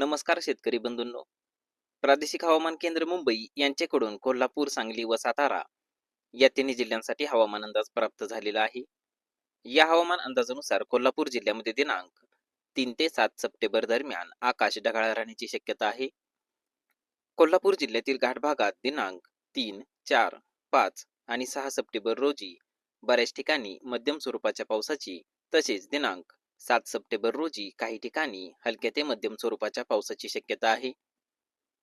नमस्कार शेतकरी बंधूंनो. प्रादेशिक हवामान केंद्र मुंबई यांच्याकडून कोल्हापूर सांगली व सातारा या तिन्ही जिल्ह्यांसाठी हवामान अंदाज प्राप्त झालेला आहे. या हवामान अंदाजानुसार कोल्हापूर जिल्ह्यामध्ये दिनांक तीन ते सात सप्टेंबर दरम्यान आकाश ढगाळ राहण्याची शक्यता आहे. कोल्हापूर जिल्ह्यातील घाट भागात दिनांक तीन चार पाच आणि सहा सप्टेंबर रोजी बऱ्याच ठिकाणी मध्यम स्वरूपाच्या पावसाची तसेच दिनांक सात सप्टेंबर रोजी काही ठिकाणी हलक्या ते मध्यम स्वरूपाच्या पावसाची शक्यता आहे.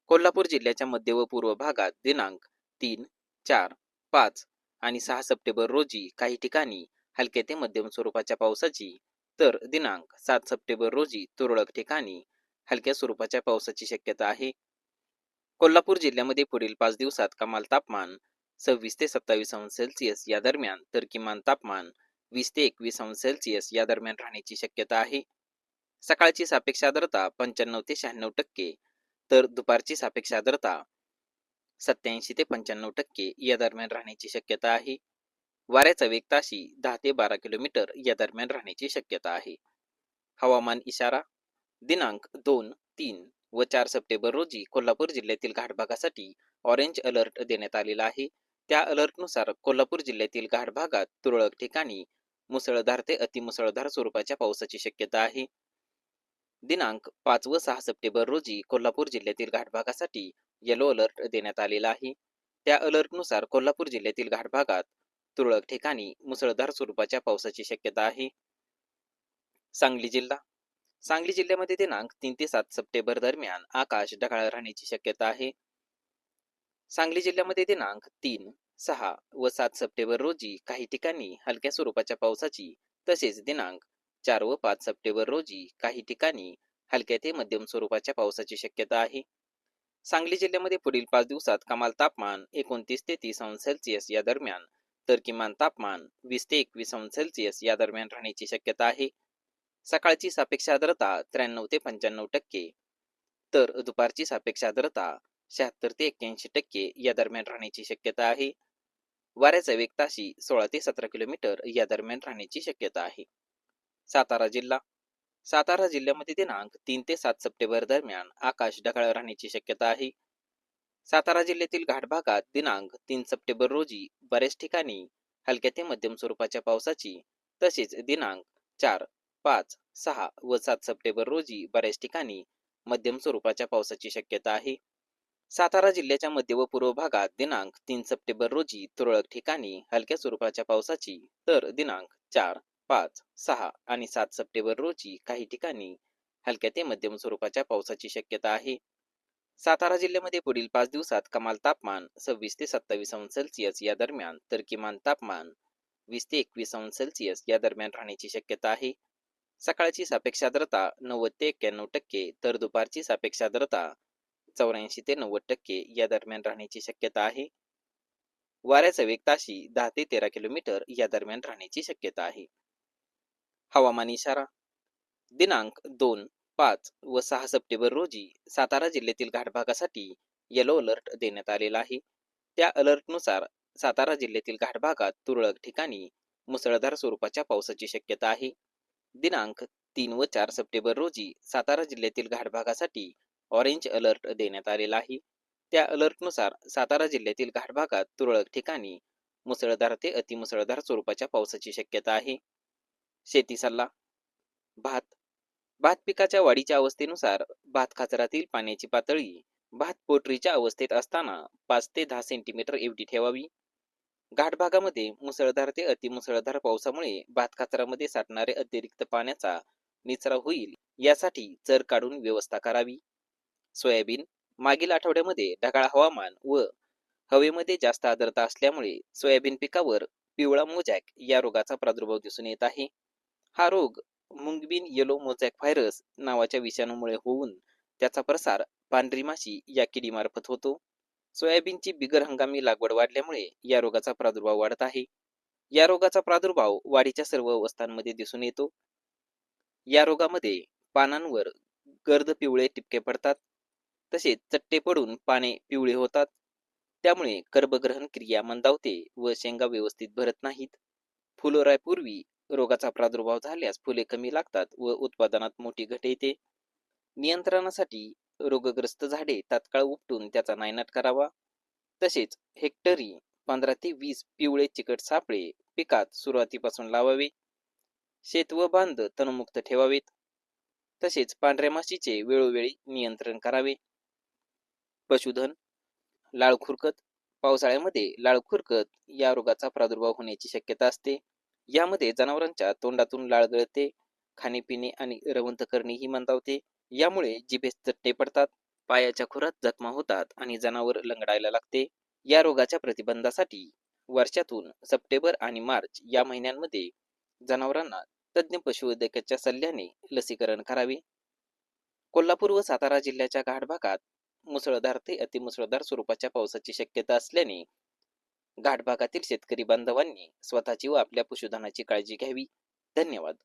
कोल्हापूर जिल्ह्याच्या मध्य व पूर्व भागात दिनांक तीन चार पाच आणि सहा सप्टेंबर रोजी काही ठिकाणी हलक्या ते मध्यम स्वरूपाच्या पावसाची तर दिनांक सात सप्टेंबर रोजी तुरळक ठिकाणी हलक्या स्वरूपाच्या पावसाची शक्यता आहे. कोल्हापूर जिल्ह्यामध्ये पुढील पाच दिवसात कमाल तापमान सव्वीस ते सत्तावीस अंश सेल्सिअस या दरम्यान तर किमान तापमान वीस ते एकवीस अंश सेल्सिअस या दरम्यान राहण्याची शक्यता आहे. सकाळची सापेक्ष आर्द्रता पंच्याण्णव ते शहाण्णव टक्के तर दुपारची सापेक्ष आर्द्रता सत्याऐंशी ते पंच्याण्णव टक्के या दरम्यान राहण्याची शक्यता आहे. वाऱ्याचा वेग ताशी दहा ते बारा किलोमीटर या दरम्यान राहण्याची शक्यता आहे. हवामान इशारा दिनांक दोन तीन व चार सप्टेंबर रोजी कोल्हापूर जिल्ह्यातील घाटभागासाठी ऑरेंज अलर्ट देण्यात आलेला आहे. त्या अलर्टनुसार कोल्हापूर जिल्ह्यातील घाट भागात तुरळक ठिकाणी मुसळधार ते अतिमुसळधार स्वरूपाच्या पावसाची शक्यता आहे. दिनांक पाच व सहा सप्टेंबर रोजी कोल्हापूर जिल्ह्यातील घाटभागासाठी येलो अलर्ट देण्यात आलेला आहे. त्या अलर्टनुसार कोल्हापूर जिल्ह्यातील घाटभागात तुरळक ठिकाणी मुसळधार स्वरूपाच्या पावसाची शक्यता आहे. सांगली जिल्हा. सांगली जिल्ह्यामध्ये दिनांक तीन ते सात सप्टेंबर दरम्यान आकाश ढगाळ राहण्याची शक्यता आहे. सांगली जिल्ह्यामध्ये दिनांक तीन सहा व सात सप्टेंबर रोजी काही ठिकाणी हलक्या स्वरूपाच्या पावसाची तसेच दिनांक चार व पाच सप्टेंबर रोजी काही ठिकाणी हलक्या ते मध्यम स्वरूपाच्या पावसाची शक्यता आहे. सांगली जिल्ह्यामध्ये पुढील पाच दिवसात कमाल तापमान एकोणतीस ते तीस अंश सेल्सिअस या दरम्यान तर किमान तापमान वीस ते एकवीस अंश सेल्सिअस या दरम्यान राहण्याची शक्यता आहे. सकाळची सापेक्ष आर्द्रता त्र्याण्णव ते पंच्याण्णव टक्के तर दुपारची सापेक्ष आर्द्रता शहात्तर ते एक्क्याऐंशी टक्के या दरम्यान राहण्याची शक्यता आहे. वाऱ्याचा वेग ताशी सोळा ते सतरा किलोमीटर या दरम्यान राहण्याची शक्यता आहे. सातारा जिल्हा. सातारा जिल्ह्यामध्ये दिनांक तीन ते सात सप्टेंबर दरम्यान आकाश ढगाळ राहण्याची शक्यता आहे. सातारा जिल्ह्यातील घाट भागात दिनांक तीन सप्टेंबर रोजी बऱ्याच ठिकाणी हलक्या ते मध्यम स्वरूपाच्या पावसाची तसेच दिनांक चार पाच सहा व सात सप्टेंबर रोजी बऱ्याच ठिकाणी मध्यम स्वरूपाच्या पावसाची शक्यता आहे. सातारा जिल्ह्याच्या मध्य व पूर्व भागात दिनांक तीन सप्टेंबर रोजी तुरळक ठिकाणी हलक्या स्वरूपाच्या पावसाची तर दिनांक चार पाच सहा आणि सात सप्टेंबर रोजी काही ठिकाणी हलक्या ते मध्यम स्वरूपाच्या पावसाची शक्यता आहे. सातारा जिल्ह्यामध्ये पुढील पाच दिवसात कमाल तापमान सव्वीस ते सत्तावीस अंश सेल्सिअस या दरम्यान तर किमान तापमान वीस ते एकवीस अंश सेल्सिअस या दरम्यान राहण्याची शक्यता आहे. सकाळची सापेक्ष आर्द्रता नव्वद ते एक्क्याण्णव टक्के तर दुपारची सापेक्ष आर्द्रता चौऱ्याऐंशी ते नव्वद टक्के या दरम्यान राहण्याची शक्यता आहे. वाऱ्याचा वेग ताशी दहा ते तेरा किलोमीटर या दरम्यान राहण्याची शक्यता आहे. हवामान इशारा दिनांक दोन पाच व सहा सप्टेंबर रोजी सातारा जिल्ह्यातील घाटभागासाठी येलो अलर्ट देण्यात आलेला आहे. त्या अलर्टनुसार सातारा जिल्ह्यातील घाटभागात तुरळक ठिकाणी मुसळधार स्वरूपाच्या पावसाची शक्यता आहे. दिनांक तीन व चार सप्टेंबर रोजी सातारा जिल्ह्यातील घाटभागासाठी ऑरेंज अलर्ट देण्यात आलेला आहे. त्या अलर्टनुसार सातारा जिल्ह्यातील घाट भागात तुरळक ठिकाणी मुसळधार ते अतिमुसळधार स्वरूपाच्या पावसाची शक्यता आहे. शेती सल्ला भात भात पिकाच्या वाढीच्या अवस्थेनुसार भात खाचरातील पाण्याची पातळी भात पोटरीच्या अवस्थेत असताना पाच ते दहा सेंटीमीटर एवढी ठेवावी. घाट भागामध्ये मुसळधार ते अतिमुसळधार पावसामुळे भात खाचरामध्ये साठणारे अतिरिक्त पाण्याचा निचरा होईल यासाठी चर काढून व्यवस्था करावी. सोयाबीन मागील आठवड्यामध्ये ढगाळ हवामान व हवेमध्ये जास्त आर्द्रता असल्यामुळे सोयाबीन पिकावर पिवळा मोजॅक या रोगाचा प्रादुर्भाव दिसून येत आहे. हा रोग मुंगबीन येलो मोजॅक व्हायरस नावाच्या विषाणूमुळे होऊन त्याचा प्रसार पांढरी माशी या किडीमार्फत होतो. सोयाबीनची बिगर हंगामी लागवड वाढल्यामुळे या रोगाचा प्रादुर्भाव वाढत आहे. या रोगाचा प्रादुर्भाव वाढीच्या सर्व अवस्थांमध्ये दिसून येतो. या रोगामध्ये पानांवर गर्द पिवळे टिपके पडतात. तसेच चट्टे पडून पाने पिवळे होतात. त्यामुळे गर्भग्रहण क्रिया मंदावते व शेंगा व्यवस्थित भरत नाहीत. फुलोरायपूर्वी रोगाचा प्रादुर्भाव झाल्यास फुले कमी लागतात व उत्पादनात मोठी घट येते. नियंत्रणासाठी रोगग्रस्त झाडे तात्काळ उपटून त्याचा नायनाट करावा. तसेच हेक्टरी पंधरा ते वीस पिवळे चिकट सापळे पिकात सुरुवातीपासून लावावे. शेत व बांध तणमुक्त ठेवावेत. तसेच पांढऱ्या माशीचे वेळोवेळी नियंत्रण करावे. पशुधन लाळखुरकत पावसाळ्यामध्ये लाळखुरकत या रोगाचा प्रादुर्भाव होण्याची शक्यता असते. यामध्ये जनावरांच्या तोंडातून लाळ गळते खाणेपिणे आणि रवंथ करणे ही मंदावते. यामुळे जिभेस चट्टे पडतात पायाच्या खुरात जखमा होतात आणि जनावर लंगडायला लागते. या रोगाच्या प्रतिबंधासाठी वर्षातून सप्टेंबर आणि मार्च या महिन्यांमध्ये जनावरांना तज्ज्ञ पशुवैद्यकाच्या सल्ल्याने लसीकरण करावे. कोल्हापूर व सातारा जिल्ह्याच्या घाट भागात मुसळधार ते अतिमुसळधार स्वरूपाच्या पावसाची शक्यता असल्याने घाट भागातील शेतकरी बांधवांनी स्वतःची व आपल्या पशुधनाची काळजी घ्यावी. धन्यवाद.